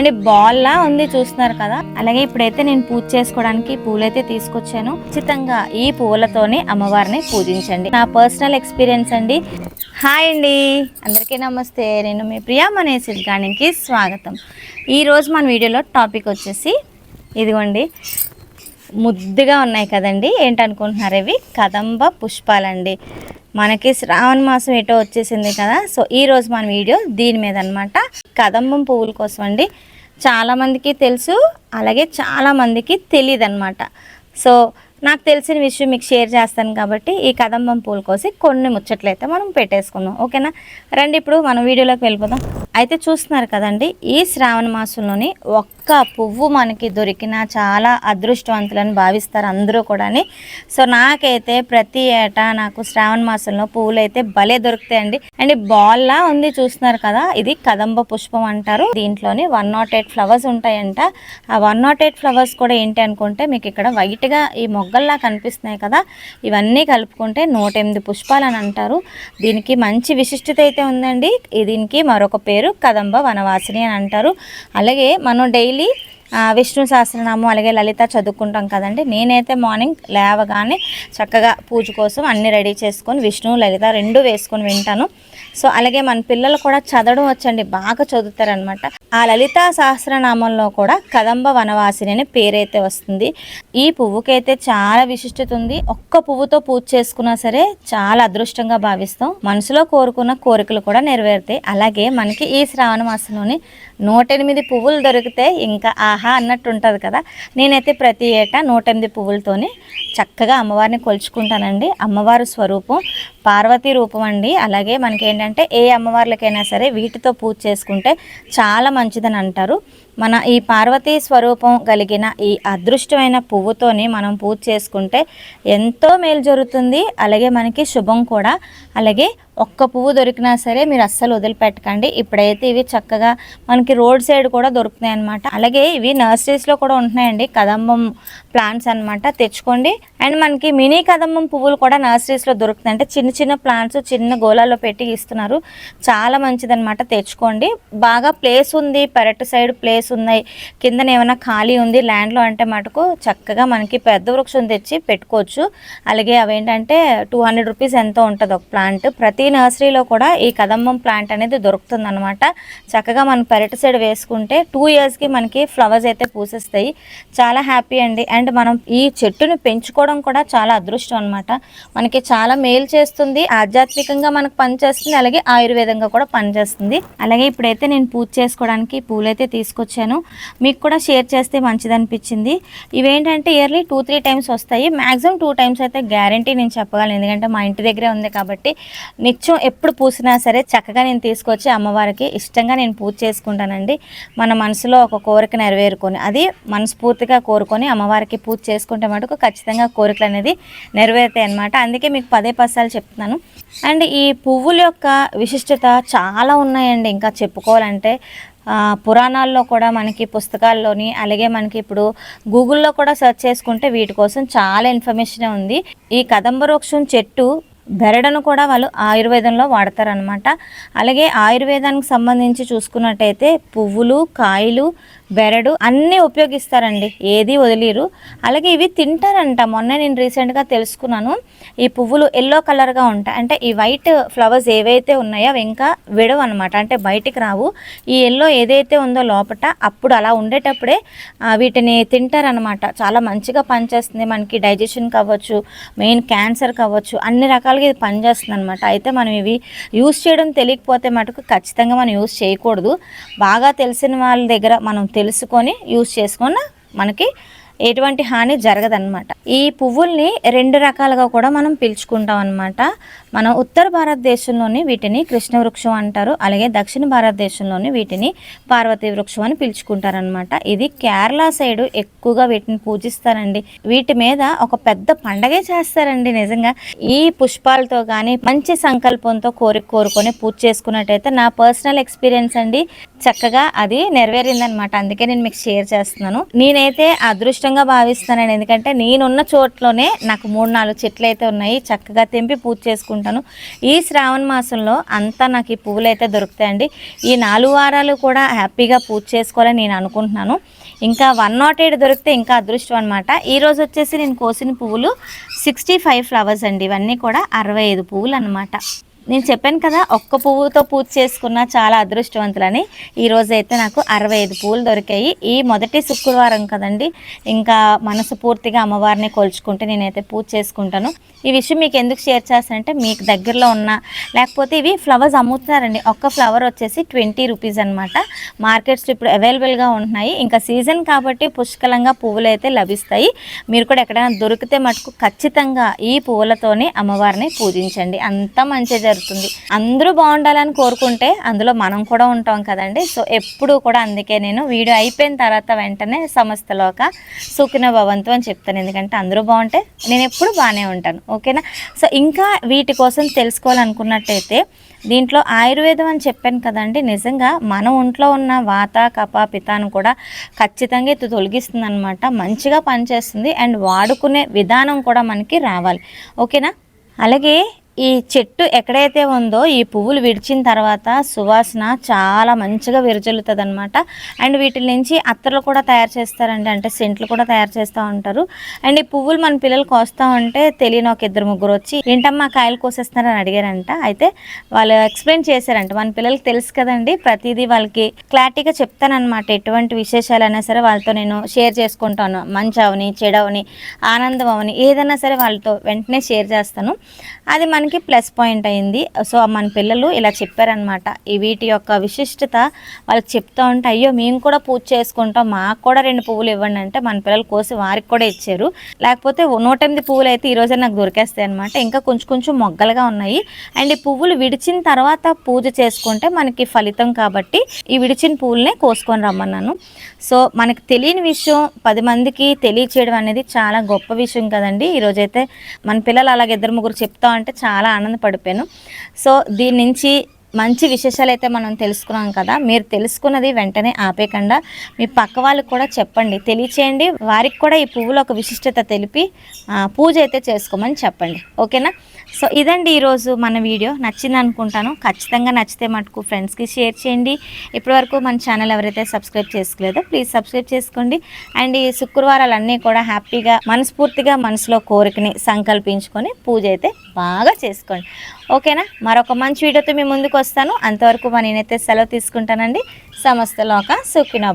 And బాల్లా ఉంది చూస్తున్నారు కదా. అలాగే ఇప్పుడైతే నేను పూజ చేసుకోవడానికి పూలైతే తీసుకొచ్చాను. ఖచ్చితంగా ఈ పూలతోనే అమ్మవారిని పూజించండి. నా పర్సనల్ ఎక్స్పీరియన్స్ అండి. హాయ్ అండి. అందరికీ నమస్తే. నేను మీ ప్రియా మనేసి గానికి స్వాగతం. ఈరోజు మన వీడియోలో టాపిక్ వచ్చేసి ఇదిగోండి. ముద్దుగా ఉన్నాయి కదండి. ఏంటనుకుంటున్నారు ఇవి? కదంబ పుష్పాలండి. మనకి శ్రావణ మాసం ఏటో వచ్చేసింది కదా. సో ఈ రోజు మన వీడియో దీని మీద అనమాట కదంబం పువ్వుల కోసం అండి. చాలామందికి తెలుసు అలాగే చాలామందికి తెలియదు అనమాట సో నాకు తెలిసిన విషయం మీకు షేర్ చేస్తాను కాబట్టి ఈ కదంబం పూలు కోసి కొన్ని ముచ్చట్లయితే మనం పెట్టేసుకుందాం. ఓకేనా? రండి ఇప్పుడు మనం వీడియోలోకి వెళ్ళిపోదాం. అయితే చూస్తున్నారు కదండి ఈ శ్రావణ మాసంలోని ఒక్క పువ్వు మనకి దొరికిన చాలా అదృష్టవంతులని భావిస్తారు అందరూ కూడాని. సో నాకైతే ప్రతి ఏటా నాకు శ్రావణ మాసంలో పువ్వులు అయితే భలే దొరుకుతాయండి. అండ్ బాల్లా ఉంది చూస్తున్నారు కదా ఇది కదంబ పుష్పం అంటారు. దీంట్లోని వన్ నాట్ ఎయిట్ ఫ్లవర్స్ ఉంటాయంట. ఆ వన్ నాట్ ఎయిట్ ఫ్లవర్స్ కూడా ఏంటి అనుకుంటే మీకు ఇక్కడ వైట్గా ఈ మొగ్గల్లా కనిపిస్తున్నాయి కదా ఇవన్నీ కలుపుకుంటే నూట ఎనిమిది పుష్పాలు అని అంటారు. దీనికి మంచి విశిష్టత అయితే ఉందండి. దీనికి మరొక పేరు కదంబ వనవాసిని అని అంటారు. అలాగే మనం డైలీ విష్ణు సహస్రనామం అలాగే లలిత చదువుకుంటాం కదండి. నేనైతే మార్నింగ్ లేవగానే చక్కగా పూజ కోసం అన్ని రెడీ చేసుకొని విష్ణు లలిత రెండు వేసుకొని వింటాను. సో అలాగే మన పిల్లలు కూడా చదవడం వచ్చండి. బాగా చదువుతారనమాట ఆ లలిత సహస్రనామంలో కూడా కదంబ వనవాసిని అనే పేరైతే వస్తుంది. ఈ పువ్వుకైతే చాలా విశిష్టత ఉంది. ఒక్క పువ్వుతో పూజ చేసుకున్నా సరే చాలా అదృష్టంగా భావిస్తాం. మనసులో కోరుకున్న కోరికలు కూడా నెరవేరుతాయి. అలాగే మనకి ఈ శ్రావణ మాసంలోని నూట ఎనిమిది పువ్వులు దొరికితే ఇంకా ఆహా అన్నట్టు ఉంటుంది కదా. నేనైతే ప్రతి ఏటా నూట ఎనిమిది పువ్వులతోని చక్కగా అమ్మవారిని కొలుచుకుంటానండి. అమ్మవారి స్వరూపం పార్వతీ రూపం అండి. అలాగే మనకి ఏంటంటే ఏ అమ్మవార్లకైనా సరే వీటితో పూజ చేసుకుంటే చాలా మంచిదని అంటారు. మన ఈ పార్వతీ స్వరూపం కలిగిన ఈ అదృష్టమైన పువ్వుతోని మనం పూజ చేసుకుంటే ఎంతో మేలు జరుగుతుంది. అలాగే మనకి శుభం కూడా. అలాగే ఒక్క పువ్వు దొరికినా సరే మీరు అస్సలు వదిలిపెట్టకండి. ఇప్పుడైతే ఇవి చక్కగా మనకి రోడ్ సైడ్ కూడా దొరుకుతాయి అనమాట అలాగే ఇవి నర్సరీస్లో కూడా ఉంటున్నాయండి. కదంబం ప్లాంట్స్ అన్నమాట. తెచ్చుకోండి. అండ్ మనకి మినీ కదంబం పువ్వులు కూడా నర్సరీస్లో దొరుకుతాయి అంటే చిన్న చిన్న ప్లాంట్స్ చిన్న గోళాల్లో పెట్టి ఇస్తున్నారు. చాలా మంచిదనమాట తెచ్చుకోండి. బాగా ప్లేస్ ఉంది. పెరటి సైడ్ ప్లేస్ ఉన్నాయి. కిందన ఏమైనా ఖాళీ ఉంది. ల్యాండ్లో అంటే మటుకు చక్కగా మనకి పెద్ద వృక్షం తెచ్చి పెట్టుకోవచ్చు. అలాగే అవేంటంటే టూ హండ్రెడ్ రూపీస్ ఎంతో ఉంటుంది ఒక ప్లాంట్. ప్రతి నర్సరీలో కూడా ఈ కదంబం ప్లాంట్ అనేది దొరుకుతుంది అనమాట చక్కగా మనం పెరటి సైడ్ వేసుకుంటే టూ ఇయర్స్కి మనకి ఫ్లవర్స్ అయితే పూసేస్తాయి. చాలా హ్యాపీ అండి. అండ్ మనం ఈ చెట్టును పెంచుకోవడం కూడా చాలా అదృష్టం అనమాట మనకి చాలా మేలు చేస్తుంది. ఆధ్యాత్మికంగా మనకు పనిచేస్తుంది అలాగే ఆయుర్వేదంగా కూడా పనిచేస్తుంది అలాగే ఇప్పుడైతే నేను పూజ చేసుకోవడానికి పూలైతే తీసుకొచ్చాను. మీకు కూడా షేర్ చేస్తే మంచిది అనిపించింది. ఇవేంటంటే ఇయర్లీ టూ త్రీ టైమ్స్ వస్తాయి. మ్యాక్సిమం టూ టైమ్స్ అయితే గ్యారంటీ నేను చెప్పగలను. ఎందుకంటే మా ఇంటి దగ్గరే ఉంది కాబట్టి నిత్యం ఎప్పుడు పూసినా సరే చక్కగా నేను తీసుకొచ్చి అమ్మవారికి ఇష్టంగా నేను పూజ చేసుకుంటానండి. మన మనసులో ఒక కోరిక నెరవేరుకొని అది మనస్ఫూర్తిగా కోరుకొని అమ్మవారికి పూజ చేసుకుంటే మటుకు ఖచ్చితంగా కోరికలు అనేది నెరవేరుతాయి అనమాట అందుకే మీకు పదే పసాలు చెప్తున్నాను. అండ్ ఈ పువ్వుల యొక్క విశిష్టత చాలా ఉన్నాయండి. ఇంకా చెప్పుకోవాలంటే పురాణాల్లో కూడా మనకి పుస్తకాల్లోని అలాగే మనకి ఇప్పుడు గూగుల్లో కూడా సెర్చ్ చేసుకుంటే వీటి కోసం చాలా ఇన్ఫర్మేషన్ ఉంది. ఈ కదంబ వృక్షం చెట్టు బెరడను కూడా వాళ్ళు ఆయుర్వేదంలో వాడతారనమాట అలాగే ఆయుర్వేదానికి సంబంధించి చూసుకున్నట్టయితే పువ్వులు కాయలు బెరడు అన్నీ ఉపయోగిస్తారండి. ఏది వదిలేరు. అలాగే ఇవి తింటారంట. మొన్న నేను రీసెంట్గా తెలుసుకున్నాను. ఈ పువ్వులు ఎల్లో కలర్గా ఉంటాయి. అంటే ఈ వైట్ ఫ్లవర్స్ ఏవైతే ఉన్నాయో అవి ఇంకా విడవు అనమాట అంటే బయటికి రావు. ఈ ఎల్లో ఏదైతే ఉందో లోపట అప్పుడు అలా ఉండేటప్పుడే వీటిని తింటారనమాట చాలా మంచిగా పనిచేస్తుంది. మనకి డైజెషన్ కావచ్చు మెయిన్ క్యాన్సర్ కావచ్చు అన్ని రకాలుగా ఇది పనిచేస్తుంది అనమాట అయితే మనం ఇవి యూస్ చేయడం తెలియకపోతే మటుకు ఖచ్చితంగా మనం యూస్ చేయకూడదు. బాగా తెలిసిన వాళ్ళ దగ్గర మనం తెలుసుకొని యూస్ చేసుకున్న మనకి ఎటువంటి హాని జరగదన్నమాట. ఈ పువ్వుల్ని రెండు రకాలుగా కూడా మనం పిలుచుకుంటాం అనమాట మనం ఉత్తర భారతదేశంలోని వీటిని కృష్ణ వృక్షం అంటారు. అలాగే దక్షిణ భారతదేశంలోని వీటిని పార్వతీ వృక్షం అని పిలుచుకుంటారనమాట ఇది కేరళ సైడ్ ఎక్కువగా వీటిని పూజిస్తారండి. వీటి మీద ఒక పెద్ద పండగే చేస్తారండి నిజంగా. ఈ పుష్పాలతో కానీ మంచి సంకల్పంతో కోరిక కోరుకొని పూజ చేసుకున్నట్టయితే నా పర్సనల్ ఎక్స్పీరియన్స్ అండి. చక్కగా అది నెరవేరిందనమాట. అందుకే నేను మీకు షేర్ చేస్తున్నాను. నేనైతే అదృష్టంగా భావిస్తానండి ఎందుకంటే నేనున్న చోట్లోనే నాకు మూడు నాలుగు చెట్లు అయితే ఉన్నాయి. చక్కగా తెంపి పూజ చేసుకుంటాను. ఈ శ్రావణ మాసంలో అంతా నాకు ఈ పువ్వులు అయితే దొరుకుతాయండి. ఈ నాలుగు వారాలు కూడా హ్యాపీగా పూజ చేసుకోవాలని నేను అనుకుంటున్నాను. ఇంకా వన్ నాట్ ఎయిట్ దొరికితే ఇంకా అదృష్టం అనమాట. ఈరోజు వచ్చేసి నేను కోసిన పువ్వులు సిక్స్టీ ఫైవ్ ఫ్లవర్స్ అండి. ఇవన్నీ కూడా అరవై ఐదు పువ్వులు అనమాట. నేను చెప్పాను కదా ఒక్క పువ్వుతో పూజ చేసుకున్న చాలా అదృష్టవంతులని. ఈరోజు అయితే నాకు అరవై ఐదు పువ్వులు దొరికాయి. ఈ మొదటి శుక్రవారం కదండి ఇంకా మనసు పూర్తిగా అమ్మవారిని కొలుచుకుంటే నేనైతే పూజ చేసుకుంటాను. ఈ విషయం మీకు ఎందుకు షేర్ చేస్తానంటే మీకు దగ్గరలో ఉన్న లేకపోతే ఇవి ఫ్లవర్స్ అమ్ముతున్నారండి ఒక్క ఫ్లవర్ వచ్చేసి ట్వంటీ రూపీస్ అనమాట మార్కెట్స్లో ఇప్పుడు అవైలబుల్గా ఉంటున్నాయి. ఇంకా సీజన్ కాబట్టి పుష్కలంగా పువ్వులు అయితే లభిస్తాయి. మీరు కూడా ఎక్కడైనా దొరికితే మటుకు ఖచ్చితంగా ఈ పువ్వులతోనే అమ్మవారిని పూజించండి. అంత మంచి జరుగుతుంది. అందరూ బాగుండాలని కోరుకుంటే అందులో మనం కూడా ఉంటాం కదండి. సో ఎప్పుడు కూడా అందుకే నేను వీడియో అయిపోయిన తర్వాత వెంటనే సంస్థలోక సుఖిన భవంతు అని చెప్తాను. ఎందుకంటే అందరూ బాగుంటే నేను ఎప్పుడు బాగానే ఉంటాను. ఓకేనా? సో ఇంకా వీటి కోసం తెలుసుకోవాలనుకున్నట్టయితే దీంట్లో ఆయుర్వేదం అని చెప్పాను కదండి. నిజంగా మన ఒంట్లో ఉన్న వాత కప పితాను కూడా ఖచ్చితంగా ఇది తొలగిస్తుంది అనమాట మంచిగా పనిచేస్తుంది. అండ్ వాడుకునే విధానం కూడా మనకి రావాలి. ఓకేనా? అలాగే ఈ చెట్టు ఎక్కడైతే ఉందో ఈ పువ్వులు విడిచిన తర్వాత సువాసన చాలా మంచిగా విరజల్లుతుంది అనమాట అండ్ వీటి నుంచి అత్తర్లు కూడా తయారు చేస్తారండి. అంటే సెంట్లు కూడా తయారు చేస్తూ ఉంటారు. అండ్ ఈ పువ్వులు మన పిల్లలు కోస్తా ఉంటే తెలియని ఒక ఇద్దరు ముగ్గురు వచ్చి ఏంటమ్మా కాయలు కోసేస్తున్నారని అడిగారంట. అయితే వాళ్ళు ఎక్స్ప్లెయిన్ చేశారంట. మన పిల్లలకి తెలుసు కదండి ప్రతిదీ వాళ్ళకి క్లారిటీగా చెప్తానమాట ఎటువంటి విశేషాలైనా సరే వాళ్ళతో నేను షేర్ చేసుకుంటాను. మంచి అవని చెడవని ఆనందం అవని ఏదైనా సరే వాళ్ళతో వెంటనే షేర్ చేస్తాను. అది మనకి ప్లస్ పాయింట్ అయింది. సో మన పిల్లలు ఇలా చెప్పారనమాట ఈ వీటి యొక్క విశిష్టత వాళ్ళకి చెప్తా ఉంటే అయ్యో మేము కూడా పూజ చేసుకుంటాం. మాకు కూడా రెండు పువ్వులు ఇవ్వండి అంటే మన పిల్లలు కోసి వారికి కూడా ఇచ్చారు. లేకపోతే నూట ఎనిమిది పువ్వులు అయితే ఈరోజే నాకు దొరికేస్తాయి అనమాట ఇంకా కొంచెం కొంచెం మొగ్గలుగా ఉన్నాయి. అండ్ ఈ పువ్వులు విడిచిన తర్వాత పూజ చేసుకుంటే మనకి ఫలితం కాబట్టి ఈ విడిచిన పువ్వులనే కోసుకొని రమ్మన్నాను. సో మనకు తెలియని విషయం పది మందికి తెలియచేయడం అనేది చాలా గొప్ప విషయం కదండి. ఈరోజైతే మన పిల్లలు అలాగే ఇద్దరు ముగ్గురు చెప్తా ఉంటే చాలా చాలా ఆనందపడిపోయాను. సో దీని నుంచి మంచి విశేషాలు అయితే మనం తెలుసుకున్నాం కదా మీరు తెలుసుకున్నది వెంటనే ఆపేయకుండా మీ పక్క వాళ్ళకి కూడా చెప్పండి. తెలియచేయండి. వారికి కూడా ఈ పువ్వుల ఒక విశిష్టత తెలిపి పూజ అయితే చేసుకోమని చెప్పండి. ఓకేనా? సో ఇదండి ఈరోజు మన వీడియో. నచ్చింది అనుకుంటాను ఖచ్చితంగా నచ్చితే మటుకు ఫ్రెండ్స్కి షేర్ చేయండి. ఇప్పటివరకు మన ఛానల్ ఎవరైతే సబ్స్క్రైబ్ చేసుకోలేదో ప్లీజ్ సబ్స్క్రైబ్ చేసుకోండి. అండ్ ఈ శుక్రవారాలన్నీ కూడా హ్యాపీగా మనస్ఫూర్తిగా మనసులో కోరికని సంకల్పించుకొని పూజ అయితే బాగా చేసుకోండి. ఓకేనా? మరొక మంచి వీడియోతో మీ ముందుకు వస్తాను. అంతవరకు మరి నేనైతే సెలవు తీసుకుంటానండి. సమస్త లోక సుఖినో